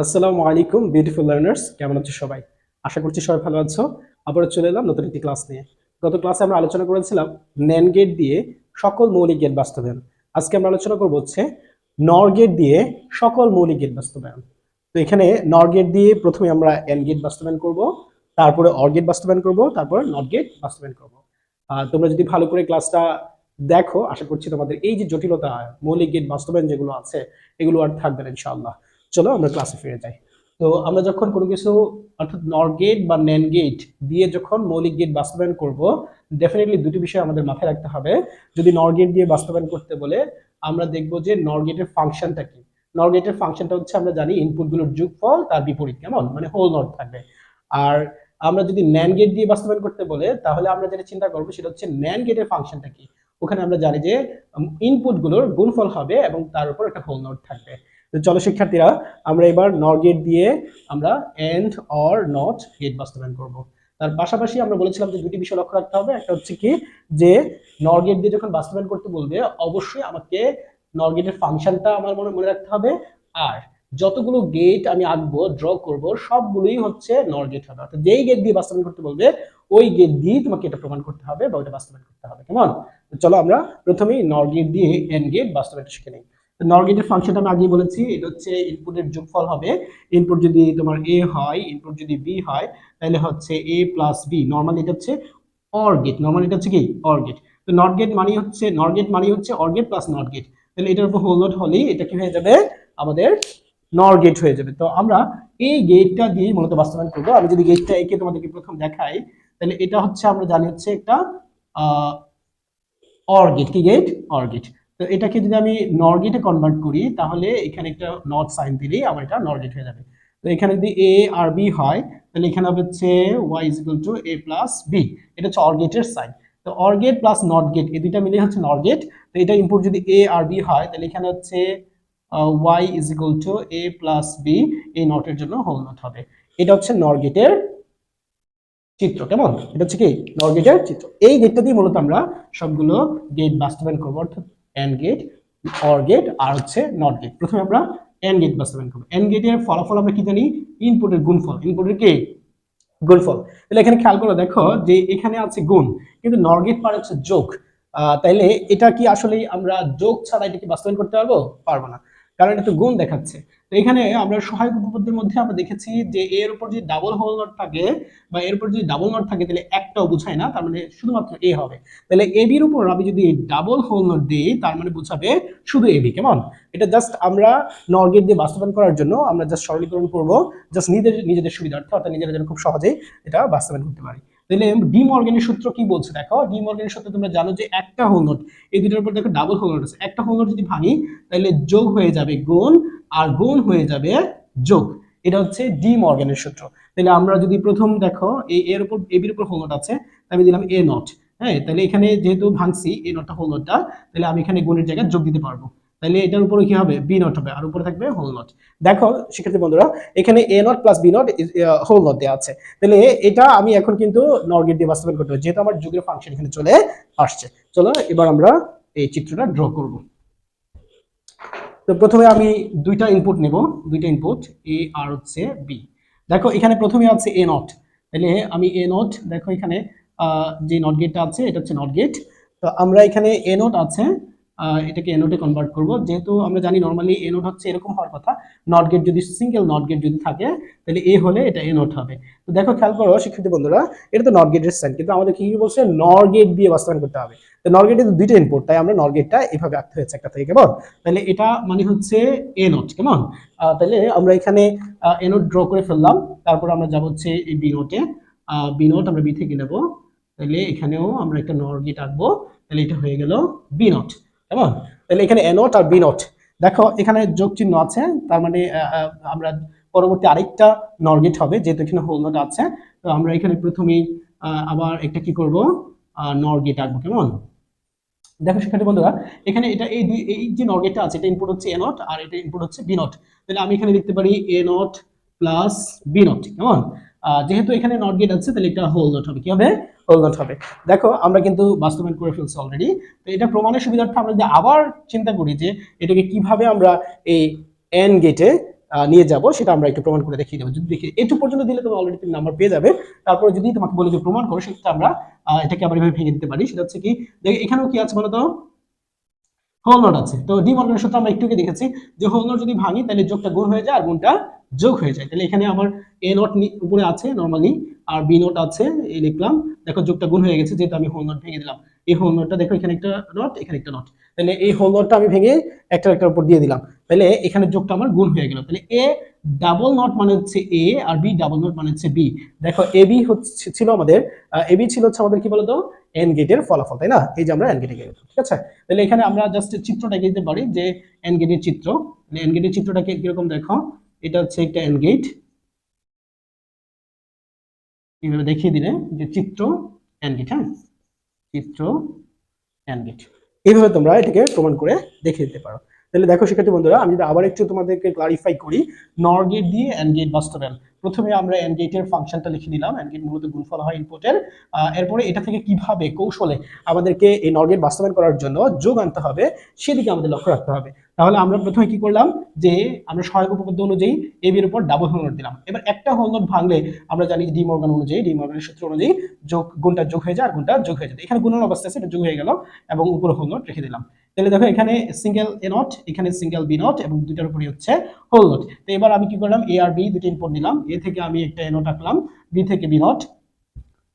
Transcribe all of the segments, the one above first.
আসসালামু আলাইকুম beautiful learners কেমন আছো সবাই? আশা করছি সবাই ভালো আছো। আবারও চলে এলাম নতুন একটি ক্লাস নিয়ে। গত ক্লাসে আমরা আলোচনা করেছিলাম ন্যান গেট দিয়ে সকল মৌলিক গেট বাস্তবায়ন। আজকে আমরা আলোচনা করব হচ্ছে নর গেট দিয়ে সকল মৌলিক গেট বাস্তবায়ন। তো এখানে নর গেট দিয়ে প্রথমে আমরা এন গেট বাস্তবায়ন করব, তারপরে অর গেট বাস্তবায়ন করব, তারপর নট গেট বাস্তবায়ন করব। আর তোমরা যদি ভালো করে ক্লাসটা দেখো, আশা করছি তোমাদের এই যে জটিলতা, মৌলিক গেট বাস্তবায়ন যেগুলো আছে, এগুলো আর থাকবে না, ইনশাআল্লাহ। চলো আমরা ক্লাসে ফিরে যাই। তো আমরা যখন কোনো কিছু অর্থাৎ নর গেট বা ন্যান গেট দিয়ে যখন মৌলিক গেট বাস্তবায়ন করব ডেফিনেটলি দুটি বিষয় আমাদের মাথায় রাখতে হবে। যদি নর গেট দিয়ে বাস্তবায়ন করতে বলে, আমরা দেখব যে নর গেটের ফাংশনটা কি। নর গেটের ফাংশনটা হচ্ছে আমরা জানি ইনপুটগুলোর যোগফল, তার বিপরীত কেমন? মানে হোল নট থাকবে। আর আমরা যদি ন্যান গেট দিয়ে বাস্তবায়ন করতে বলে, তাহলে আমরা যেটা চিন্তা করব সেটা হচ্ছে ন্যান গেটের ফাংশনটা কি? ওখানে আমরা জানি যে ইনপুটগুলোর গুণফল হবে এবং তার উপর একটা হোল নট থাকবে। চলো শিক্ষার্থীরা আমরা এবার নর গেট দিয়ে আমরা এন্ড অর নট গেট বাস্তবায়ন করব। তার পাশাপাশি আমরা বলেছিলাম যে দুটি বিষয় লক্ষ্য রাখতে হবে। একটা হচ্ছে কি যে নর গেট দিয়ে যখন বাস্তবায়ন করতে বলবে, অবশ্যই আমাকে নর গেটের ফাংশনটা আমার মনে মনে রাখতে হবে। আর যতগুলো গেট আমি আঁকবো ড্র করব, সবগুলোই হচ্ছে নর গেট হবে। অর্থাৎ যেই গেট দিয়ে বাস্তবায়ন করতে বলবে, ওই গেট দিয়ে তোমাকে এটা প্রমাণ করতে হবে বা ওটা বাস্তবায়ন করতে হবে। কেমন? চলো আমরা প্রথমেই নর গেট দিয়ে এন গেট বাস্তবায়নটা শিখে নিই। নর গেটের ফাংশনটা আমি আগেই বলেছি, এটা হচ্ছে ইনপুটের যোগফল হবে। ইনপুট যদি তোমার এ হয় ইনপুট যদি বি হয়, তাহলে হচ্ছে এ প্লাস বি নর্মালি এটা হচ্ছে অর গেট নর্মালি এটা হচ্ছে কি? অর গেট তো নট গেট মানে হচ্ছে নর গেট মানে হচ্ছে or gate plus not gate তাহলে এটার উপর হোল নট হলেই এটা কি হয়ে যাবে? আমাদের নর গেট হয়ে যাবে। তো আমরা এই গেটটা দিয়ে মূলত বাস্তবায়ন করব। আমি যদি গেটটা একে তোমাদেরকে প্রথম দেখাই, তাহলে এটা হচ্ছে আমরা জানি হচ্ছে একটা অর গেট কি গেট অর গেট তো এটাকে যদি আমি নর গেটে কনভার্ট করি, তাহলে এখানে একটা নট সাইন দিলেই আমার এটা নর গেট হয়ে যাবে। তো এখানে যদি এ আর বি হয়, তাহলে এখানে হচ্ছে Y is equal to A plus B এটা হচ্ছে অর গেটের সাইন তো or gate plus not gate এই দুইটা মিলে হচ্ছে নর গেট তো এটা ইনপুট যদি এ আর বি হয়, তাহলে এখানে হচ্ছে Y is equal to A plus B এই নটের জন্য হোল নট হবে। এটা হচ্ছে নর গেটের চিত্র, কেমন? এটা হচ্ছে কি? নর গেটের চিত্র। এই গেটটা দিয়ে মূলত আমরা সবগুলো গেট বাস্তবায়ন করব। অর্থাৎ এন্ড গেট অর গেট আর হচ্ছে নট গেট প্রথমে আমরা এন্ড গেট বাস্তবায়ন করব। এন্ড গেটের ফলাফল আমরা কি জানি? ইনপুটের গুণফল। ইনপুটের কে? গুণফল। তাহলে এখানে খেয়াল করে, দেখো যে এখানে আছে গুণ, কিন্তু নর গেট পারে হচ্ছে যোগ। তাইলে এটা কি আসলে আমরা যোগ ছাড়া এটাকে বাস্তবায়ন করতে পারব? পারব না। কারণ এটা তো গুণ দেখাচ্ছে। তো এখানে আমরা সহায়ক উপপাদ্যের মধ্যে আমরা দেখেছি যে এর উপর যদি ডাবল হোল নট থাকে বা এর উপর যদি ডাবল নট থাকে, তাহলে একটাও বোঝায় না, তার মানে শুধুমাত্র এ হবে। তাহলে এ বির উপর আমি যদি ডাবল হোল নট দিই, তার মানে বোঝাবে শুধু এ বি কেমন? এটা জাস্ট আমরা নর্গেট দিয়ে বাস্তবায়ন করার জন্য আমরা জাস্ট সরলীকরণ করব জাস্ট নিজেদের নিজেদের সুবিধার্থে, অর্থাৎ নিজেরা যেন খুব সহজেই এটা বাস্তবায়ন করতে পারি। তাহলে ডি মর্গেনের সূত্র কি বলছে দেখো? ডি মর্গেনের সূত্র তোমরা জানো যে একটা হোল নোট এই দুটোর উপর দেখো ডাবল হোল নোট আছে। একটা হোল নোট যদি ভাঙি, তাহলে যোগ হয়ে যাবে গুণ, আর গুণ হয়ে যাবে যোগ। এটা হচ্ছে ডি মর্গেনের সূত্র। তাহলে আমরা যদি প্রথম দেখো, এই এর উপর, এ বির উপর হোল নোট আছে আমি দিলাম এ নট হ্যাঁ? তাহলে এখানে যেহেতু ভাঙছি এ নটটা হোল নোটটা তাহলে আমি এখানে গুণের জায়গায় যোগ দিতে পারব। তাহলে এটার উপরে কি হবে? বি নট হবে। আর উপরে থাকবে হোল নট দেখো, শিক্ষার্থী বন্ধুরা, এখানে A not plus B not whole not দেওয়া আছে। তাহলে এটা আমি এখন কিন্তু নর্গেট দিয়ে বাস্তবায়ন করতে হবে যেহেতু আমার যুগের ফাংশন এখানে চলে আসছে। চলো, এবার আমরা এই চিত্রটা ড্র করব। তো প্রথমে আমি দুইটা ইনপুট নেব। দুইটা ইনপুট এ আর হচ্ছে বি দেখো, এখানে প্রথমে আছে এ নট তাহলে আমি এ নট দেখো এখানে যে নট গেটটা আছে, এটা হচ্ছে নট গেট তো আমরা এখানে এ নট আছে এটাকে এ নোটে কনভার্ট করব। যেহেতু আমরা জানি নর্মালি এ নোট হচ্ছে এরকম হওয়ার কথা। নট গেট যদি সিঙ্গেল নট গেট যদি থাকে, তাহলে এ হলে এটা এ নোট হবে। তো দেখো, খেয়াল করো শিক্ষিত বন্ধুরা, এটা তো নট গেটের সাইন কিন্তু আমাদের কি বলছে? নর গেট দিয়ে বাস্তবায়ন করতে হবে। তো নর গেটে দুইটা ইনপুট তাই আমরা নর গেটটা এভাবে আঁকতে হয়েছে একটা থেকে, কেমন? তাহলে এটা মানে হচ্ছে এ নোট কেমন? তাহলে আমরা এখানে এ নোট ড্র করে ফেললাম। তারপর আমরা যাব হচ্ছে এই বি নোটে বি নোট আমরা বি থেকে নেব। তাহলে এখানেও আমরা একটা নর গেট আঁকবো। তাহলে এটা হয়ে গেল বি নোট কেমন তাহলে এখানে এ নোট আর বি নোট দেখো, এখানে যোগ চিহ্ন আছে, তার মানে আমরা পরবর্তী আরেকটা হবে, যেহেতু এখানে হোল নোট আছে। তো আমরা এখানে প্রথমেই আবার একটা কি করব? নরগেট আঁকবো, কেমন? দেখো শিক্ষার্থী বন্ধুরা, এখানে এটা, এই এই যে আছে, এটা ইনপুট হচ্ছে এ নট আর এটা ইনপুট হচ্ছে বি নট তাহলে আমি এখানে লিখতে পারি A not plus B not কেমন? যেহেতু এখানে নট গেট আছে, তাহলে এটা হোল নট হবে। কি হবে? হোল নট হবে। দেখো, আমরা কিন্তু বাস্তবায়ন করে ফেলছি অলরেডি তো এটা প্রমাণের সুবিধার্থে আমরা যদি আবার চিন্তা করি যে এটাকে কীভাবে আমরা এই এন গেটে নিয়ে যাব, সেটা আমরা একটু প্রমাণ করে দেখিয়ে দেবো। যদি দেখি এটু পর্যন্ত দিলে তুমি অলরেডি তুমি নাম্বার পেয়ে যাবে। তারপর যদি তোমাকে বলে যে প্রমাণ করো, সেক্ষেত্রে আমরা এটাকে আবার এভাবে ভেঙে দিতে পারি। সেটা হচ্ছে কি, দেখো, এখানেও কি আছে বলো তো হোল নট আছে। তো ডি মর্গানের সূত্র আমরা একটু আগে দেখেছি যে হোল নট যদি ভাঙি, তাহলে যোগটা গুণ হয়ে যায় আর গুণটা যোগ হয়ে যায়। তাহলে এখানে আমার এ নট উপরে আছে নর্মালি আর বি নোট আছে, এই লিখলাম। দেখো যোগটা গুণ হয়ে গেছে, যেহেতু আমি হোল নট ভেঙে দিলাম। এই হোল নটটা দেখো এখানে একটা নট এখানে একটা নট তাহলে এই হোল নটটা আমি ভেঙে একটা একটার উপর দিয়ে দিলাম। তাহলে এখানে যোগটা আমার গুণ হয়ে গেল। তাহলে এ ডাবল নট মানে হচ্ছে এ আর বি ডাবল নট মানে হচ্ছে বি দেখো এ বি হচ্ছে ছিল আমাদের এ বি ছিল হচ্ছে আমাদের কি বলতো? এন গেটের ফলাফল, তাই না? এই যে আমরা এন গেটে গেলাম, ঠিক আছে? তাহলে এখানে আমরা জাস্ট চিত্রটা এঁকে দিতে পারি যে এন গেটের চিত্র। এন গেটের চিত্রটাকে কীরকম দেখো? এটা হচ্ছে একটা এন গেট এইভাবে দেখিয়ে দিলে যে চিত্র এন গেট হ্যাঁ? চিত্র এন গেট এইভাবে তোমরা এটাকে প্রমাণ করে দেখিয়ে দিতে পারো। তাহলে দেখো শিক্ষার্থী বন্ধুরা, আমি যদি আবার একটু তোমাদেরকে ক্লারিফাই করি নর গেট দিয়ে এন গেট বাস্তবায়ন প্রথমে আমরা গেটের ফাংশনটা লিখে নিলাম এন গেট মূলত গুণফল হয় ইনপুটের এরপরে এটা থেকে কীভাবে কৌশলে আমাদেরকে এই নর গেট বাস্তবায়ন করার জন্য যোগ আনতে হবে, সেদিকে আমাদের লক্ষ্য রাখতে হবে। তাহলে আমরা প্রথমে কি করলাম যে, আমরা সহায়ক উপপাদ্য অনুযায়ী এ বির উপর ডাবল হোল নোট দিলাম। এবার একটা হোল নোট ভাঙলে আমরা জানি ডি মর্গান অনুযায়ী ডি মর্গানের সূত্র অনুযায়ী যোগ, গুণটা যোগ হয়ে যায় আর গুণটা যোগ হয়ে যায়। এখানে গুণন অবস্থা আছে, এটা যোগ হয়ে গেল এবং উপরে হোল নোট রেখে দিলাম। তাহলে দেখো এখানে সিঙ্গেল এ নট এখানে সিঙ্গেল বি নট এবং দুটার উপরই হচ্ছে হোল নোট তো এবার আমি কি করলাম? এ আর বি দুটো ইনপুট নিলাম। এ থেকে আমি একটা এ নোট আঁকলাম বি থেকে বি নট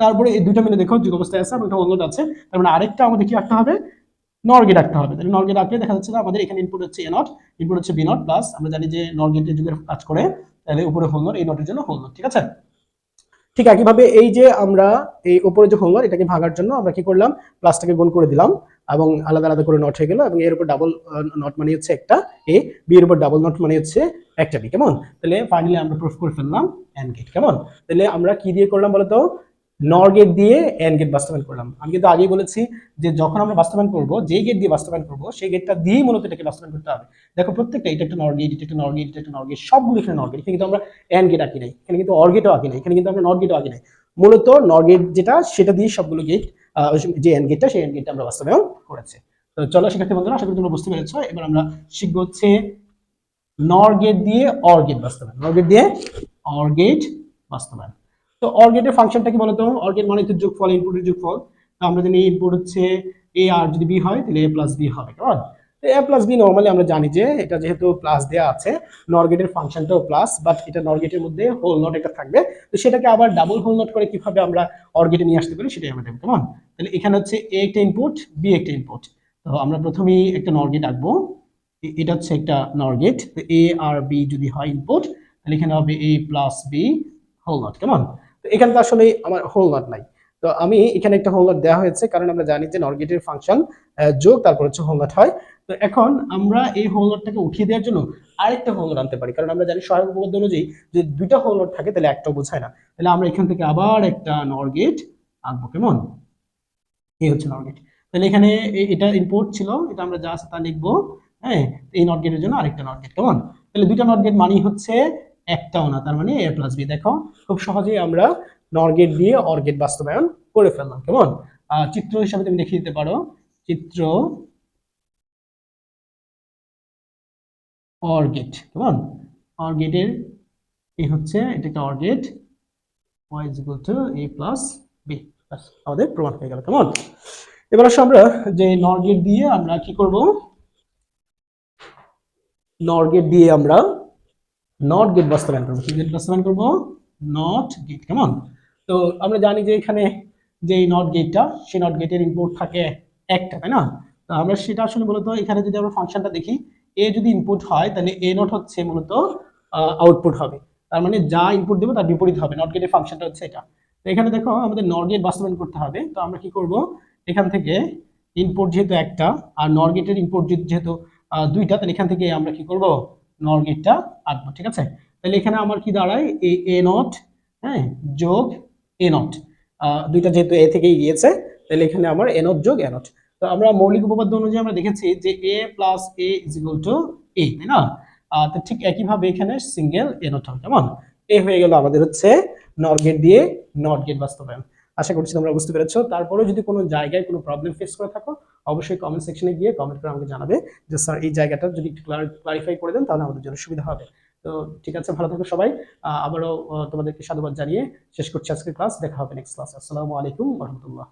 তারপরে এই দুটো মিলে দেখো যোগ অবস্থায় আছে একটা হোল আছে। তার মানে আরেকটা আমাদের কি আঁকতে হবে? নরগেট আঁকতে হবে। তাহলে নরগেট আঁকলে দেখা যাচ্ছে আমাদের এখানে ইনপুট হচ্ছে এ নট ইনপুট হচ্ছে বি নট প্লাস আমরা জানি যে নরগেটের যুগের কাজ করে, তাহলে উপরে হোল নোট এই নটের জন্য হোল নোট ঠিক আছে? ঠিক একইভাবে এই যে আমরা এই উপরে যে হোমওয়ার এটাকে ভাগার জন্য আমরা কি করলাম? প্লাসটাকে গোল করে দিলাম এবং আলাদা আলাদা করে নট হয়ে গেল এবং এর উপর ডাবল নট মানে হচ্ছে একটা এ বি এর উপর ডাবল নট মানে হচ্ছে একটা বি কেমন? তাহলে ফাইনালি আমরা প্রুফ করে ফেললাম এন গেট কেমন? তাহলে আমরা কি দিয়ে করলাম বলতো? নর গেট দিয়ে এন গেট বাস্তবায়ন করলাম। আমি কিন্তু আগেই বলেছি যে যখন আমরা বাস্তবায়ন করব যে গেট দিয়ে বাস্তবায়ন করব, সেই গেটটা দিয়েই মূলত এটাকে বাস্তবায়ন করতে হবে। দেখো, প্রত্যেকটা এটা একটা নর গেট এটা একটা নর গেট এটা একটা নর গেট সবগুলো এখানে নর গেট এখানে কিন্তু আমরা এন গেট আঁকি নাই। এখানে কিন্তু অর গেটও আঁকি নাই। এখানে কিন্তু আমরা নর গেটও আঁকি নাই। মূলত নর গেট যেটা, সেটা দিয়ে সবগুলো গেট যে এন গেটটা সেই এন গেটটা আমরা বাস্তবায়ন করেছি। তো চলো, শিক্ষার্থী বন্ধুরা, আশা করি তোমরা বুঝতে পেরেছ। এবার আমরা শিখব হচ্ছে নর গেট দিয়ে অর গেট বাস্তবায়ন। নর গেট দিয়ে অর গেট বাস্তবায়ন। তো অর গেটের ফাংশনটা কি বলতো? অর গেট মানে তো যোগফল ইনপুটের যোগফল। আমরা জানি ইনপুট হচ্ছে এ আর যদি বি হয়, তাহলে এ প্লাস বি হবে তো এ প্লাস বি নর্মালি আমরা জানি যে এটা যেহেতু প্লাস দেওয়া আছে নর গেটের ফাংশনটাও প্লাস বাট এটা নর গেটের মধ্যে হোল নট একটা থাকবে। তো সেটাকে আবার ডাবল হোল নট করে কীভাবে আমরা অর গেটে নিয়ে আসতে পারি, সেটাই আমরা দেখব কেমন তাহলে এখানে হচ্ছে এ একটা ইনপুট বি একটা ইনপুট তো আমরা প্রথমেই একটা নর গেট আঁকবো। এটা হচ্ছে একটা নর গেট তো এ আর বি যদি হয় ইনপুট তাহলে এখানে হবে A plus B whole not কেমন তো এখানে তো আসলে আমার হোল নাই। তো আমি এখানে একটা হোল দেওয়া হয়েছে, কারণ আমরা জানি যে নর গেটের ফাংশন যোগ, তারপর হচ্ছে হোল হয়। তো এখন আমরা এই হোল উঠিয়ে দেওয়ার জন্য আরেকটা হোল আনতে পারি। কারণ আমরা জানি সহায়ক উপপাদ্য অনুযায়ী যে দুইটা হোল থাকে, তাহলে একটা বোঝায় না। তাহলে আমরা এখান থেকে আবার একটা নর গেট আঁকবো কেমন? এই হচ্ছে নর গেট তাহলে এখানে এটা ইম্পোর্ট ছিল, এটা আমরা আছে তা লিখব হ্যাঁ? এই নট গেটের জন্য আরেকটা নট গেট কেমন? তাহলে দুইটা নট গেট মানেই হচ্ছে একটাও না, তার মানে এ প্লাস বি দেখো? খুব সহজেই আমরা নর গেট দিয়ে অর গেট বাস্তবায়ন করে ফেললাম, কেমন? চিত্র হিসাবে তুমি দেখিয়ে দিতে পারো। চিত্র অর গেট কেমন? অর গেটের এই হচ্ছে এটা একটা or gate y is equal to a plus b আমাদের প্রমাণ হয়ে গেল, কেমন? এবার আসলে আমরা যে নর গেট দিয়ে আমরা কি করব? নর গেট দিয়ে আমরা নট গেট বাস্তবায়ন করব। কি গেট বাস্তবায়ন করব? নট গেট কেমন তো আমরা জানি যে এখানে যে নট গেটটা সেই নট গেটের ইনপুট থাকে একটা, তাই না? তো আমরা সেটা আসলে মূলত এখানে যদি আমরা ফাংশনটা দেখি এ যদি ইনপুট হয়, তাহলে এ নট হচ্ছে মূলত আউটপুট হবে। তার মানে যা ইনপুট দেবো তার বিপরীত হবে। নট গেটের ফাংশনটা হচ্ছে এটা। তো এখানে দেখো আমাদের নট গেট বাস্তবায়ন করতে হবে। তো আমরা কি করব? এখান থেকে ইনপুট যেহেতু একটা, আর নর গেটের ইনপুট যেহেতু দুইটা, তাহলে এখান থেকে আমরা কি করব? নর গেটটা আঁকবো, ঠিক আছে? তাহলে এখানে আমার কি দাঁড়ায়? এ এ নট হ্যাঁ যোগ এ নট। দুইটা যেহেতু এ থেকেই গিয়েছে, তাহলে এখানে আমার এ নট যোগ এ নট। তো আমরা মৌলিক উপপাদ্য অনুযায়ী আমরা দেখেছি যে A plus A is equal to A, তাই না? তো ঠিক একইভাবে এখানে সিঙ্গেল এ নট হবে, কেমন? এ হয়ে গেল আমাদের হচ্ছে নর গেট দিয়ে নট গেট বাস্তবায়ন। আশা করছি তোমরা বুঝতে পেরেছ। তারপরেও যদি কোনো জায়গায় কোনো প্রবলেম ফেস করে থাকো, অবশ্যই কমেন্ট সেকশনে গিয়ে কমেন্ট করে আমাকে জানাবে যে, স্যার, এই জায়গাটা যদি একটু ক্লারিফাই করে দেন, তাহলে আমাদের জন্য সুবিধা হবে। তো ঠিক আছে, ভালো থাকো সবাই। আবারও তোমাদেরকে সাধুবাদ জানিয়ে শেষ করছি আজকের ক্লাস দেখা হবে নেক্সট ক্লাস আসসালামু আলাইকুম রহমতুল্লাহ।